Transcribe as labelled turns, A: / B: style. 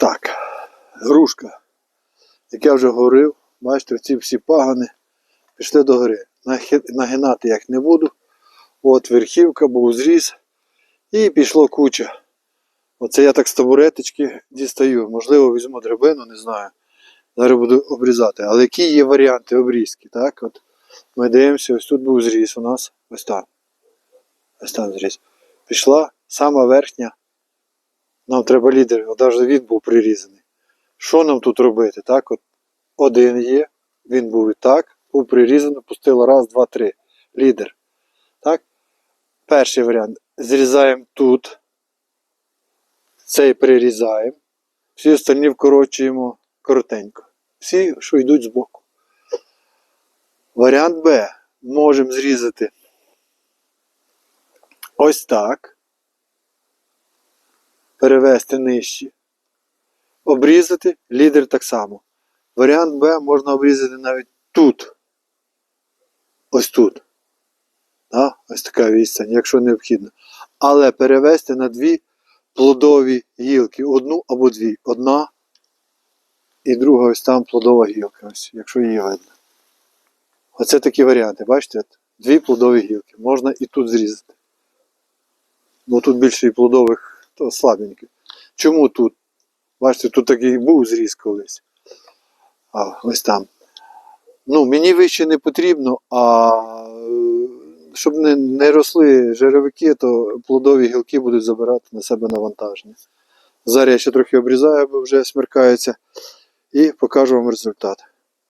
A: Так, грушка. Як я вже говорив, бачите, ці всі пагани пішли до гори. Нагинати я не буду. От верхівка, був зріз. І пішло куча. Оце я так з табуреточки дістаю. Можливо, візьму драбину, не знаю. Зараз буду обрізати. Але які є варіанти обрізки? Так? От ми дивимося, ось тут був зріз у нас. Ось там. Ось там зріз. Пішла сама верхня. Нам треба лідер, навіть він був прирізаний. Що нам тут робити? Так, от один є, він був і так, був прирізаний, пустила раз, два, три. Лідер. Так? Перший варіант. Зрізаємо тут. Цей прирізаємо. Всі остальні вкорочуємо коротенько. Всі, що йдуть збоку. Варіант Б. Можемо зрізати ось так. Перевести нижче. Обрізати лідер так само. Варіант Б можна обрізати навіть тут. Ось тут. Да? Ось така відстань, якщо необхідно. Але перевести на дві плодові гілки. Одну або дві. Одна і друга ось там плодова гілка, ось, якщо її видно. Оце такі варіанти, бачите? Дві плодові гілки. Можна і тут зрізати. Бо тут більше і плодових, то слабеньких. Чому тут? Бачите, тут такий був зріз колись. А, ось там. Ну, мені вище не потрібно, а е, щоб не, не росли жировики, то плодові гілки будуть забирати на себе навантаження. Зараз я ще трохи обрізаю, бо вже смеркається, і покажу вам результат.